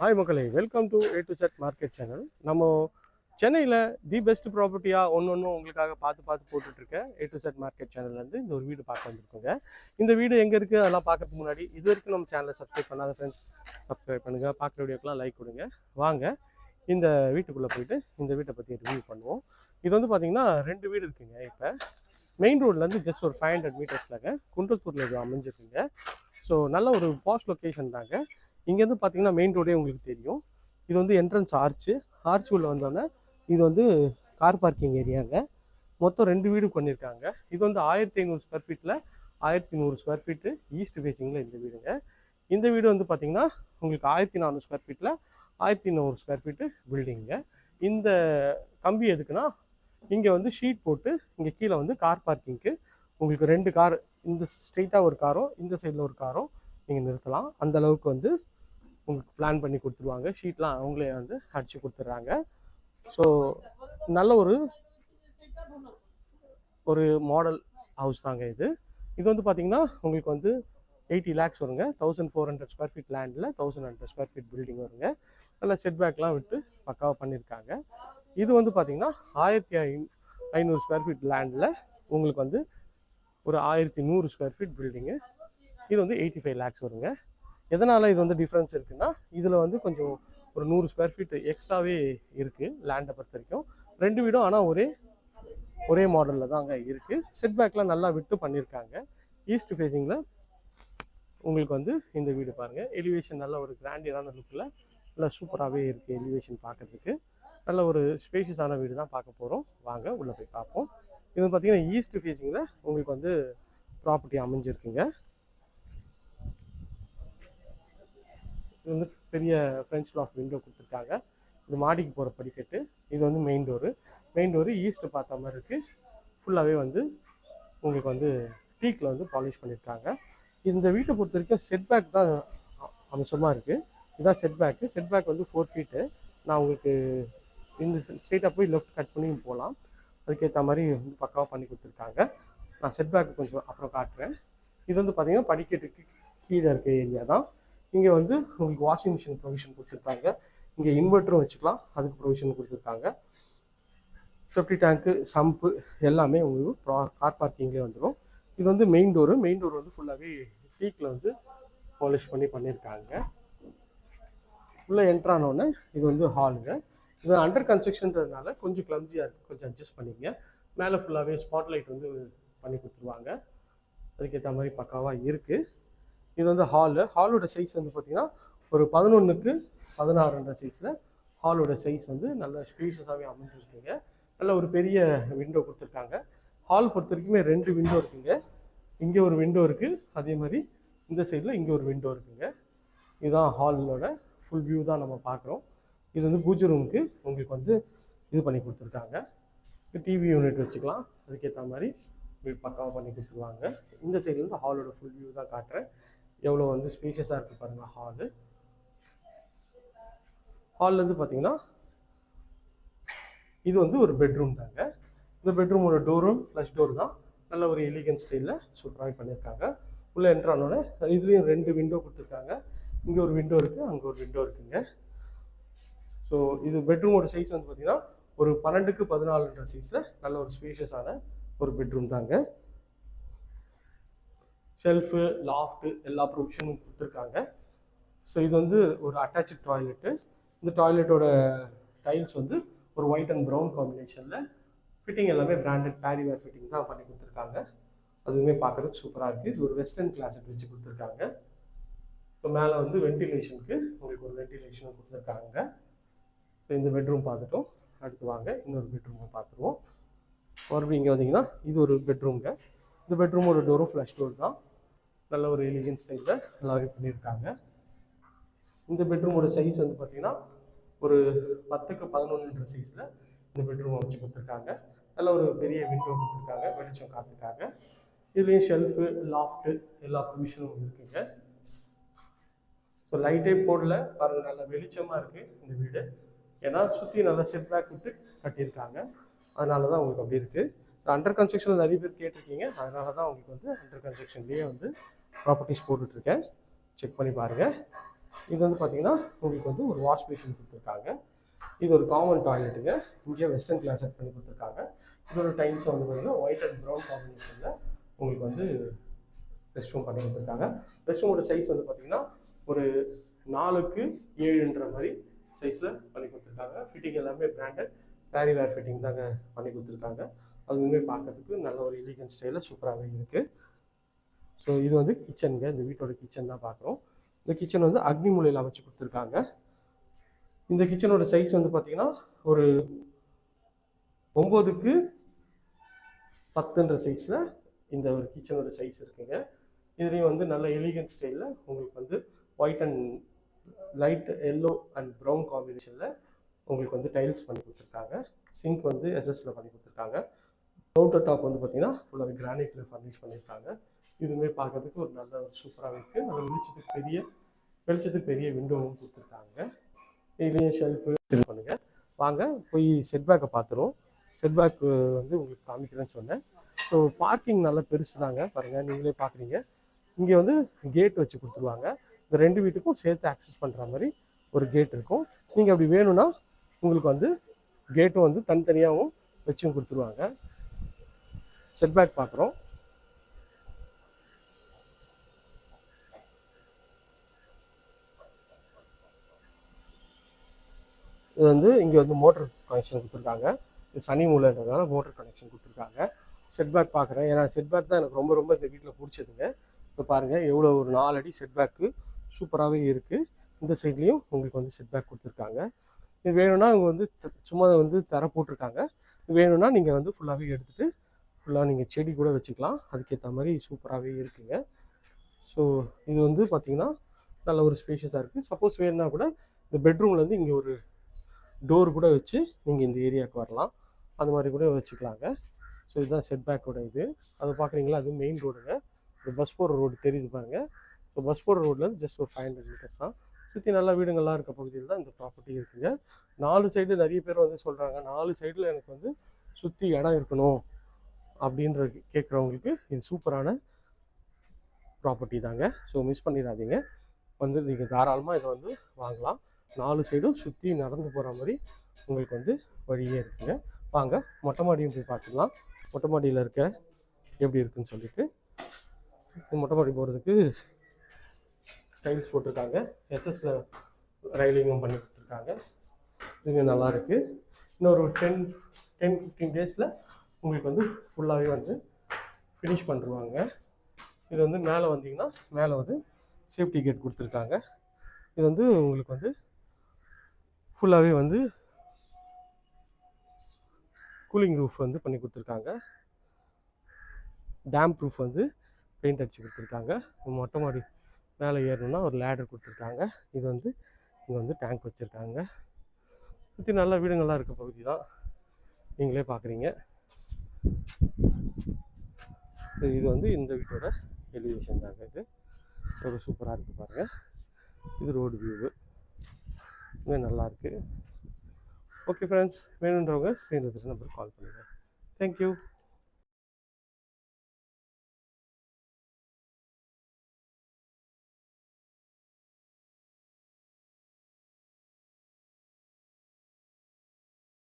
Hi மக்களே. Welcome to A to Z market channel நம்ம சென்னையில் தி பெஸ்ட் ப்ராப்பர்ட்டியாக ஒன்று ஒன்று உங்களுக்காக பார்த்து பார்த்து போட்டுட்ருக்கேன். ஏ டு செட் மார்க்கெட் சேனல்லேருந்து இந்த ஒரு வீடு பார்க்க வந்திருக்கோங்க. இந்த வீடு எங்கே இருக்குது அதெல்லாம் பார்க்கறதுக்கு முன்னாடி இது வரைக்கும் நம்ம சேனலை சப்ஸ்கிரைப் பண்ணாத ஃப்ரெண்ட்ஸ் சப்ஸ்கிரைப் பண்ணுங்கள் பார்க்குற வீடியோக்கெலாம் லைக் கொடுங்க. வாங்க. இந்த வீட்டுக்குள்ளே போயிட்டு இந்த வீட்டை பற்றி ரிவ்யூ பண்ணுவோம். இது வந்து பார்த்தீங்கன்னா ரெண்டு வீடு இருக்குங்க இப்போ. மெயின் ரோட்லேருந்து ஜஸ்ட் ஒரு ஃபைவ் ஹண்ட்ரட் மீட்டர்ஸ்லாங்க குன்றத்தூரில் இது அமைஞ்சிருக்குங்க. ஸோ நல்ல ஒரு பாஸ்ட் லொக்கேஷன் தாங்க. இங்கேருந்து பார்த்தீங்கன்னா மெயின் ரோடே உங்களுக்கு தெரியும். இது வந்து என்ட்ரன்ஸ் ஆர்ச்சு ஆர்ச் உள்ளே வந்தோடனே இது வந்து கார் பார்க்கிங் ஏரியாங்க மொத்தம் ரெண்டு வீடு பண்ணியிருக்காங்க. இது வந்து ஆயிரத்தி ஐநூறு ஸ்கொயர் ஃபீட்டில் ஆயிரத்தி நூறு ஸ்கொயர் ஃபீட்டு ஈஸ்ட் ஃபேஸிங்கில் இந்த வீடுங்க. இந்த வீடு வந்து பார்த்திங்கன்னா உங்களுக்கு ஆயிரத்தி நானூறு ஸ்கொயர் ஃபீட்டில் ஆயிரத்தி நூறு ஸ்கொயர் ஃபீட்டு பில்டிங்க இந்த கம்பி எதுக்குன்னா இங்கே வந்து ஷீட் போட்டு இங்கே கீழே வந்து கார் பார்க்கிங்க்கு உங்களுக்கு ரெண்டு கார் இந்த ஸ்ட்ரெயிட்டாக ஒரு காரும் இந்த சைடில் ஒரு காரும் நீங்கள் நிறுத்தலாம். அந்த அளவுக்கு வந்து உங்களுக்கு பிளான் பண்ணி கொடுத்துருவாங்க. ஷீட்லாம் அவங்களே வந்து அடிச்சு கொடுத்துட்றாங்க ஸோ நல்ல ஒரு ஒரு மாடல் ஹவுஸ் தாங்க இது. இது வந்து பார்த்தீங்கன்னா உங்களுக்கு வந்து எயிட்டி லேக்ஸ் வருங்க. Thousand four hundred square feet லேண்டில் thousand hundred square feet building வருங்க. நல்லா செட்பேக்லாம் விட்டு பக்காவாக பண்ணியிருக்காங்க இது வந்து பார்த்தீங்கன்னா ஆயிரத்தி ஐ ஐநூறு ஸ்கொயர் ஃபீட் லேண்டில் உங்களுக்கு வந்து ஒரு ஆயிரத்தி நூறு ஸ்கொயர் ஃபீட் பில்டிங்கு இது வந்து எயிட்டி ஃபைவ் லேக்ஸ் வருங்க. எதனால் இது வந்து டிஃப்ரென்ஸ் இருக்குன்னா இதில் வந்து கொஞ்சம் ஒரு நூறு ஸ்கொயர் ஃபீட் எக்ஸ்ட்ராவே இருக்குது லேண்டை பொறுத்த வரைக்கும். ரெண்டு வீடும் ஆனால் ஒரே ஒரே மாடலில் தான் அங்கே இருக்குது செட்பேக்லாம் நல்லா விட்டு பண்ணியிருக்காங்க ஈஸ்ட் ஃபேஸிங்கில் உங்களுக்கு வந்து இந்த வீடு பாருங்கள் எலிவேஷன் நல்ல ஒரு கிராண்டியரான லுக்கில் நல்லா சூப்பராகவே இருக்குது எலிவேஷன் பார்க்கறதுக்கு நல்ல ஒரு ஸ்பேஷியஸான வீடு தான் பார்க்க போகிறோம் வாங்க உள்ளே போய் பார்ப்போம். இது பார்த்திங்கன்னா ஈஸ்ட் ஃபேஸிங்கில் உங்களுக்கு வந்து ப்ராப்பர்ட்டி அமைஞ்சிருக்குங்க. இது வந்து பெரிய ஃப்ரெஞ்ச் லாக் விண்டோ கொடுத்துருக்காங்க. இது மாடிக்கு போகிற படிக்கட்டு இது வந்து main door main door east பார்த்த மாதிரி இருக்குது ஃபுல்லாகவே வந்து உங்களுக்கு வந்து டீக்கில் வந்து பாலிஷ் பண்ணியிருக்காங்க இந்த வீட்டை பொறுத்த வரைக்கும் செட்பேக் தான் அம்சமாக இருக்குது இதுதான் செட்பேக்கு செட்பேக் வந்து ஃபோர் ஃபீட்டு நான் உங்களுக்கு இந்த ஸ்ட்ரெயிட்டாக போய் லெஃப்ட் கட் பண்ணியும் போகலாம் அதுக்கேற்ற மாதிரி வந்து பக்காவாக பண்ணி கொடுத்துருக்காங்க. நான் செட்பேக்கு கொஞ்சம் அப்புறம் காட்டுறேன். இது வந்து பார்த்தீங்கன்னா படிக்கட்டுக்கு கீழே இருக்க ஏரியா தான். இங்கே வந்து உங்களுக்கு வாஷிங் மிஷின் ப்ரொவிஷன் கொடுத்துருக்காங்க. இங்கே இன்வெர்ட்டரும் வச்சுக்கலாம். அதுக்கு ப்ரொவிஷன் கொடுத்துருக்காங்க. செப்டி டேங்க்கு சம்ப்பு எல்லாமே உங்களுக்கு ப்ரா கார் பார்க்கிங்லேயே வந்துடும் இது வந்து மெயின் டோரு மெயின் டோர் வந்து ஃபுல்லாகவே டீக்கில் வந்து பாலிஷ் பண்ணி பண்ணியிருக்காங்க உள்ளே என்ட்ரானோடனே இது வந்து ஹாலுங்க இது அண்டர் கன்ஸ்ட்ரக்ஷன்றதுனால கொஞ்சம் கிளம்ஸியாக இருக்குது கொஞ்சம் அட்ஜஸ்ட் பண்ணிக்கங்க மேலே ஃபுல்லாகவே ஸ்பாட்லைட் வந்து பண்ணி கொடுத்துருவாங்க. அதுக்கேற்ற மாதிரி பக்காவாக இருக்குது இது வந்து ஹாலு ஹாலோட சைஸ் வந்து பார்த்திங்கன்னா ஒரு பதினொன்றுக்கு பதினாறுன்ற சைஸில் ஹாலோட சைஸ் வந்து நல்ல ஸ்பீஷஸாகவே அமைஞ்சிருக்குங்க. நல்ல ஒரு பெரிய விண்டோ கொடுத்துருக்காங்க. ஹால் பொறுத்த வரைக்குமே ரெண்டு விண்டோ இருக்குங்க. இங்கே ஒரு விண்டோ இருக்குது அதே மாதிரி இந்த சைடில் இங்கே ஒரு விண்டோ இருக்குங்க. இதுதான் ஹாலோட ஃபுல் வியூ தான் நம்ம பார்க்குறோம். இது வந்து பூஜை ரூமுக்கு உங்களுக்கு வந்து இது பண்ணி கொடுத்துருக்காங்க. டிவி யூனிட் வச்சுக்கலாம். அதுக்கேற்ற மாதிரி பக்காவாக பண்ணி கொடுத்துருவாங்க. இந்த சைட்லேருந்து ஹாலோட ஃபுல் வியூ தான் காட்டுறேன். எவ்வளோ வந்து ஸ்பேஷியஸாக இருக்குது பாருங்கள் ஹாலு ஹால்லேருந்து பார்த்தீங்கன்னா இது வந்து ஒரு பெட்ரூம் தாங்க. இந்த பெட்ரூமோட டோரும் ஃப்ளஷ் டோர் தான். நல்ல ஒரு எலிகன் ஸ்டைலில் சூப்பராக பண்ணியிருக்காங்க. உள்ளே என்ட்ரானோட இதுலேயும் ரெண்டு விண்டோ கொடுத்துருக்காங்க. இங்கே ஒரு விண்டோ இருக்குது அங்கே ஒரு விண்டோ இருக்குங்க. ஸோ இது பெட்ரூமோட சைஸ் வந்து பார்த்தீங்கன்னா ஒரு பன்னெண்டுக்கு பதினாலுன்ற சைஸில் நல்ல ஒரு ஸ்பேஷியஸான ஒரு பெட்ரூம் தாங்க. ஷெல்ஃபு லாஃப்ட்டு எல்லா ப்ரொவிஷனும் கொடுத்துருக்காங்க. ஸோ இது வந்து ஒரு அட்டாச்சு டாய்லெட்டு இந்த டாய்லெட்டோட டைல்ஸ் வந்து ஒரு ஒயிட் அண்ட் ப்ரௌன் காம்பினேஷனில் ஃபிட்டிங் எல்லாமே பிராண்டட் பேரிவேர் ஃபிட்டிங் தான் பண்ணி கொடுத்துருக்காங்க. அதுவுமே பார்க்குறதுக்கு சூப்பராக இருக்குது இது ஒரு வெஸ்டர்ன் கிளாஸட் வச்சு கொடுத்துருக்காங்க. இப்போ மேலே வந்து வென்டிலேஷனுக்கு உங்களுக்கு ஒரு வென்டிலேஷனும் கொடுத்துருக்காங்க. ஸோ இந்த பெட்ரூம் பார்த்துட்டோம். அடுத்து வாங்க இன்னொரு பெட்ரூமை பார்த்துருவோம். மறுபடியும் இங்கே வந்தீங்கன்னா இது ஒரு பெட்ரூம்ங்க இந்த பெட்ரூமோட டோரும் ஃப்ளஷ் டோர் தான். நல்ல ஒரு எலிகன் ஸ்டைலில் நல்லாவே பண்ணியிருக்காங்க. இந்த பெட்ரூமோட சைஸ் வந்து பார்த்தீங்கன்னா ஒரு பத்துக்கு பதினொன்றுன்ற சைஸில் இந்த பெட்ரூம் அமைச்சு கொடுத்துருக்காங்க. நல்ல ஒரு பெரிய விண்டோ கொடுத்துருக்காங்க வெளிச்சம் காற்றுக்காக இதுலேயும் ஷெல்ஃபு லாஃப்ட்டு எல்லா ப்ரொவிஷனும் இருக்குங்க. ஸோ லைட்டே போடல பாருங்கள் நல்ல வெளிச்சமாக இருக்குது இந்த வீடு. ஏன்னா சுற்றி நல்லா செட் பேக் விட்டு கட்டியிருக்காங்க. அதனால தான் உங்களுக்கு அப்படி இருக்குது அண்டர் கன்ஸ்ட்ரக்ஷனில் நிறைய பேர் கேட்டிருக்கீங்க. அதனால தான் உங்களுக்கு வந்து அண்டர் கன்ஸ்ட்ரக்ஷன்லேயே வந்து ப்ராப்பர்ட்டிஸ் போட்டுட்ருக்கேன். செக் பண்ணி பாருங்கள் இது வந்து பார்த்தீங்கன்னா உங்களுக்கு வந்து ஒரு வாஷ் மிஷின் கொடுத்துருக்காங்க. இது ஒரு காமன் டாய்லெட்டுங்க இங்கே வெஸ்டர்ன் கிளாஸ் செட் பண்ணி கொடுத்துருக்காங்க. இதோட டைம்ஸ் வந்து பார்த்தீங்கன்னா ஒயிட் அண்ட் ப்ரௌன் காம்பினேஷனில் உங்களுக்கு வந்து ரெஸ்ட் ரூம் பண்ணி கொடுத்துருக்காங்க. ரெஸ்ட் ரூமோட சைஸ் வந்து பார்த்தீங்கன்னா ஒரு நாலுக்கு ஏழுன்ற மாதிரி சைஸில் பண்ணி கொடுத்துருக்காங்க. ஃபிட்டிங் எல்லாமே பிராண்டட் பேரி வேர் ஃபிட்டிங் தாங்க பண்ணி கொடுத்துருக்காங்க. அதுவுமே பார்க்கறதுக்கு நல்ல ஒரு எலிகன் ஸ்டைலில் சூப்பராகவே இருக்குது ஸோ இது வந்து கிச்சனுங்க இந்த வீட்டோட கிச்சன் தான் பார்க்குறோம் இந்த கிச்சன் வந்து அக்னி மூலையில் அமைச்சு கொடுத்துருக்காங்க. இந்த கிச்சனோட சைஸ் வந்து பார்த்தீங்கன்னா ஒரு ஒம்போதுக்கு பத்துன்ற சைஸில் இந்த ஒரு கிச்சனோட சைஸ் இருக்குங்க. இதுலேயும் வந்து நல்ல எலிகன்ட் ஸ்டைலில் உங்களுக்கு வந்து white and light yellow and brown காம்பினேஷனில் உங்களுக்கு வந்து டைல்ஸ் பண்ணி கொடுத்துருக்காங்க. சிங்க் வந்து எஸ்எஸ்சில் பண்ணி கொடுத்துருக்காங்க. கவுண்டர் டாப் வந்து பார்த்தீங்கன்னா ஃபுல்லாக கிரானைட்டில் ஃபர்னிஷ் பண்ணியிருக்காங்க. இதுவுமே பார்க்கறதுக்கு ஒரு நல்ல ஒரு சூப்பராக இருக்குது நல்ல வெளிச்சத்துக்கு பெரிய வெளிச்சத்துக்கு பெரிய விண்டோவும் கொடுத்துருக்காங்க. இதுலேயும் ஷெல்ஃபு இது பண்ணுங்கள் வாங்க போய் செட்பேக்கை பார்த்துருவோம். செட்பேக் வந்து உங்களுக்கு காமிக்கிறேன்னு சொன்னேன். ஸோ பார்க்கிங் நல்லா பெருசு தாங்க. பாருங்கள் நீங்களே பார்க்குறீங்க. இங்கே வந்து கேட் வச்சு கொடுத்துருவாங்க. இந்த ரெண்டு வீட்டுக்கும் சேர்த்து ஆக்சஸ் பண்ணுற மாதிரி ஒரு கேட் இருக்கும். நீங்கள் அப்படி வேணும்னா உங்களுக்கு வந்து கேட்டும் வந்து தனித்தனியாகவும் வச்சும் கொடுத்துருவாங்க. செட்பேக் பார்க்குறோம். இது வந்து இங்கே வந்து மோட்டர் கனெக்ஷன் கொடுத்துருக்காங்க. இது சனி மூலைன்றதுனால மோட்டர் கனெக்ஷன் கொடுத்துருக்காங்க. செட்பேக் பார்க்குறேன். ஏன்னா செட்பேக் தான் எனக்கு ரொம்ப ரொம்ப இந்த வீட்டில் பிடிச்சதுங்க. இப்போ பாருங்கள் எவ்வளோ ஒரு நாலு அடி செட்பேக்கு சூப்பராகவே இருக்குது இந்த சைட்லேயும் உங்களுக்கு வந்து செட்பேக் கொடுத்துருக்காங்க. இது வேணும்னா அவங்க வந்து சும்மா வந்து தர போட்டிருக்காங்க. இது வேணும்னா நீங்கள் வந்து ஃபுல்லாகவே எடுத்துகிட்டு ஃபுல்லாக நீங்கள் செடி கூட வச்சுக்கலாம். அதுக்கேற்ற மாதிரி சூப்பராகவே இருக்குங்க. ஸோ இது வந்து பார்த்திங்கன்னா நல்ல ஒரு ஸ்பேஷியஸாக இருக்குது சப்போஸ் வேணும்னா கூட இந்த பெட்ரூம்லேருந்து இங்கே ஒரு டோர் கூட வச்சு நீங்கள் இந்த ஏரியாவுக்கு வரலாம். அந்த மாதிரி கூட வச்சுக்கலாங்க. ஸோ இதுதான் செட்பேக்கோட இது. அது பார்க்குறீங்களா அது மெயின் ரோடுங்க இந்த பஸ் போகிற ரோடு தெரியுது பாருங்கள் ஸோ பஸ் போகிற ரோட்லேருந்து ஜஸ்ட் ஒரு ஃபைவ் ஹண்ட்ரட் மீட்டர்ஸ் தான். சுற்றி நல்லா வீடுங்கள்லாம் இருக்க பகுதியில் தான் இந்த ப்ராப்பர்ட்டி இருக்குங்க. நாலு சைடு நிறைய பேர் வந்து சொல்கிறாங்க நாலு சைடில் எனக்கு வந்து சுற்றி இடம் இருக்கணும். அப்படின்ற கேட்குறவங்களுக்கு இது சூப்பரான ப்ராப்பர்ட்டி தாங்க. ஸோ மிஸ் பண்ணிடாதீங்க. வந்து நீங்கள் தாராளமாக இதை வந்து வாங்கலாம். நாலு சைடும் சுற்றி நடந்து போகிற மாதிரி உங்களுக்கு வந்து வழியே இருக்குங்க. வாங்க மொட்டை மாடியும் போய் பார்த்துக்கலாம். மொட்டை மாடியில் இருக்க எப்படி இருக்குன்னு சொல்லிட்டு. மொட்டை மாடி போகிறதுக்கு டைல்ஸ் போட்டிருக்காங்க. எஸ்எஸ்ல ரைலிங்கும் பண்ணி கொடுத்துருக்காங்க. இதுங்க நல்லாயிருக்கு இன்னொரு டென் டென் ஃபிஃப்டீன் டேஸில் உங்களுக்கு வந்து ஃபுல்லாகவே வந்து ஃபினிஷ் பண்ணிருவாங்க. இது வந்து மேலே வந்தீங்கன்னா மேலே வந்து சேஃப்டி கேட் கொடுத்துருக்காங்க. இது வந்து உங்களுக்கு வந்து ஃபுல்லாகவே வந்து கூலிங் ரூஃப் வந்து பண்ணி கொடுத்துருக்காங்க. டேம் ப்ரூஃப் வந்து பெயிண்ட் அடிச்சு கொடுத்துருக்காங்க. மொட்டை மாடி மேலே ஏறணும்னா ஒரு லேடர் கொடுத்துருக்காங்க. இது வந்து இங்கே வந்து டேங்க் வச்சுருக்காங்க. சுற்றி நல்ல வீடுங்கள்லாம் இருக்க பகுதி தான். நீங்களே பார்க்குறீங்க இது வந்து இந்த வீட்டோட எலிவேஷன் தாங்க இது. ஒரு சூப்பராக இருக்குது பாருங்கள் இது ரோடு வியூவு இன்னும் நல்லாயிருக்கு ஓகே ஃப்ரெண்ட்ஸ் வேணுன்றவங்க ஸ்க்ரீனில் இருக்கிற நம்பருக்கு கால் பண்ணுங்கள் தேங்க்யூ